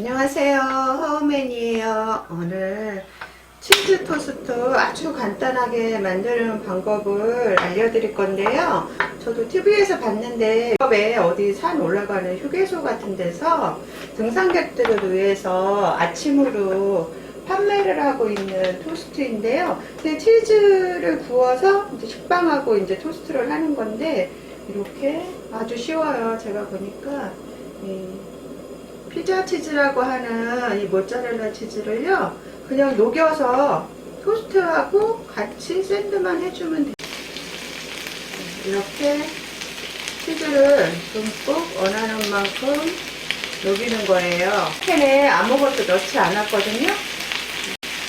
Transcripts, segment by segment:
안녕하세요. 하우맨이에요. 오늘 치즈 토스트 아주 간단하게 만드는 방법을 알려드릴 건데요. 저도 TV에서 봤는데 유럽에 어디 산 올라가는 휴게소 같은 데서 등산객들을 위해서 아침으로 판매를 하고 있는 토스트인데요. 근데 치즈를 구워서 이제 식빵하고 이제 토스트를 하는 건데 이렇게 아주 쉬워요. 제가 보니까 이 피자 치즈라고 하는 이 모짜렐라 치즈를요, 그냥 녹여서 토스트하고 같이 샌드만 해주면 돼요. 이렇게 치즈를 듬뿍 원하는 만큼 녹이는 거예요. 팬에 아무것도 넣지 않았거든요.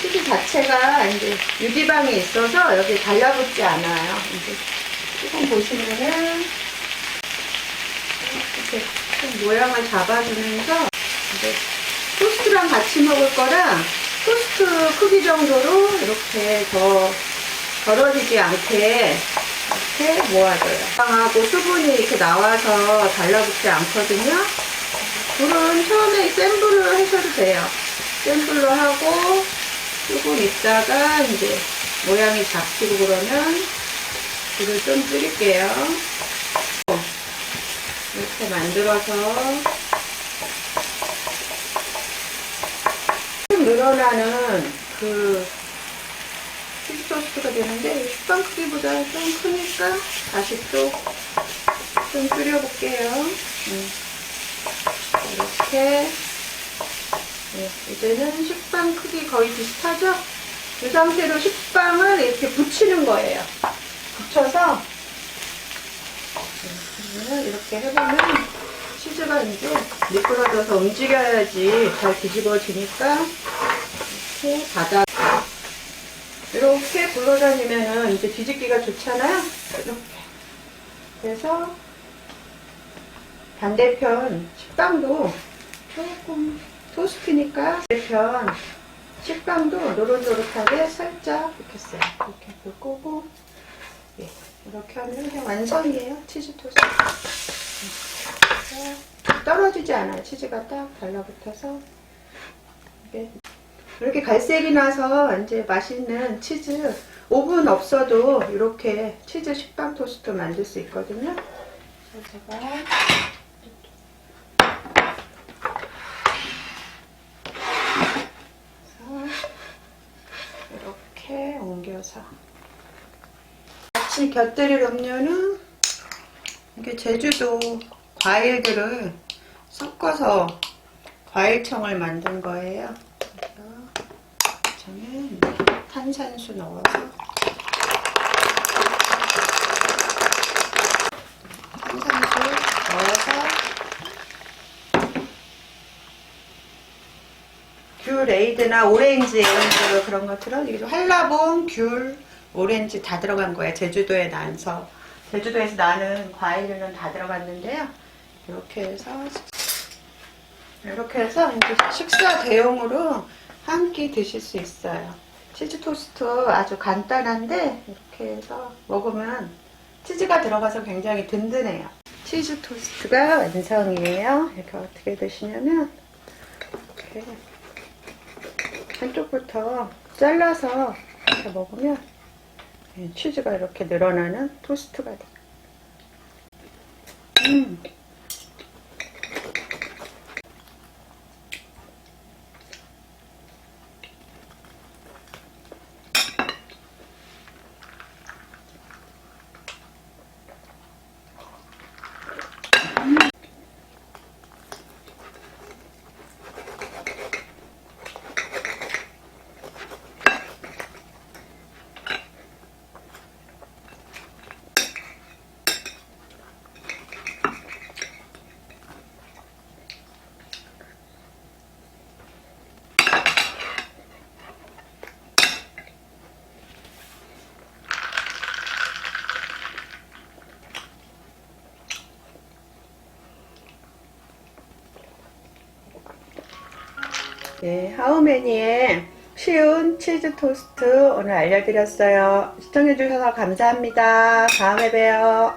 치즈 자체가 이제 유지방이 있어서 여기 달라붙지 않아요. 이제 조금 보시면은 이렇게 좀 모양을 잡아주면서 이제 토스트랑 같이 먹을 거랑 토스트 크기 정도로 이렇게 더 벌어지지 않게 이렇게 모아줘요. 빵하고 수분이 이렇게 나와서 달라붙지 않거든요. 불은 처음에 센 불로 하셔도 돼요. 센 불로 하고 조금 있다가 이제 모양이 잡히고 그러면 불을 좀 줄일게요. 이렇게 만들어서 좀 늘어나는 그 토스트가 되는데 식빵 크기보다 좀 크니까 다시 또 좀 줄여볼게요. 음. 이렇게 네, 이제는 식빵 크기 거의 비슷하죠? 이 상태로 식빵을 이렇게 붙이는 거예요. 붙여서 그러면 이렇게 해보면 치즈가 이제 미끄러져서 움직여야지 잘 뒤집어지니까 이렇게 닫아 이렇게 굴러다니면은 이제 뒤집기가 좋잖아요. 이렇게 그래서 반대편 식빵도 조금 토스트니까 반대편 식빵도 노릇노릇하게 살짝 이렇게 써요. 이렇게 불 끄고 예, 이렇게 하면 그냥 완성이에요. 치즈 토스트. 자, 떨어지지 않아요. 치즈가 딱 달라붙어서 이게 이렇게 갈색이 나서 이제 맛있는 치즈 오븐 없어도 이렇게 치즈 식빵 토스트 만들 수 있거든요. 제가 이렇게 옮겨서 같이 곁들일 음료는 이게 제주도 과일들을 섞어서 과일청을 만든 거예요. 저는 탄산수 넣어서 탄산수 넣어서 귤 에이드나 오렌지 에이드 그런 것들은 이게 한라봉, 귤, 오렌지 다 들어간 거예요. 제주도에 난서 제주도에서 나는 과일은 다 들어갔는데요. 이렇게 해서 이렇게 해서 이제 식사 대용으로 한 끼 드실 수 있어요. 치즈 토스트 아주 간단한데 이렇게 해서 먹으면 치즈가 들어가서 굉장히 든든해요. 치즈 토스트가 완성이에요. 이렇게 어떻게 드시냐면 이렇게 한쪽부터 잘라서 이렇게 먹으면 예, 치즈가 이렇게 늘어나는 토스트가 돼. 음. 네, 하우매니의 쉬운 치즈 토스트 오늘 알려드렸어요. 시청해주셔서 감사합니다. 다음에 봬요.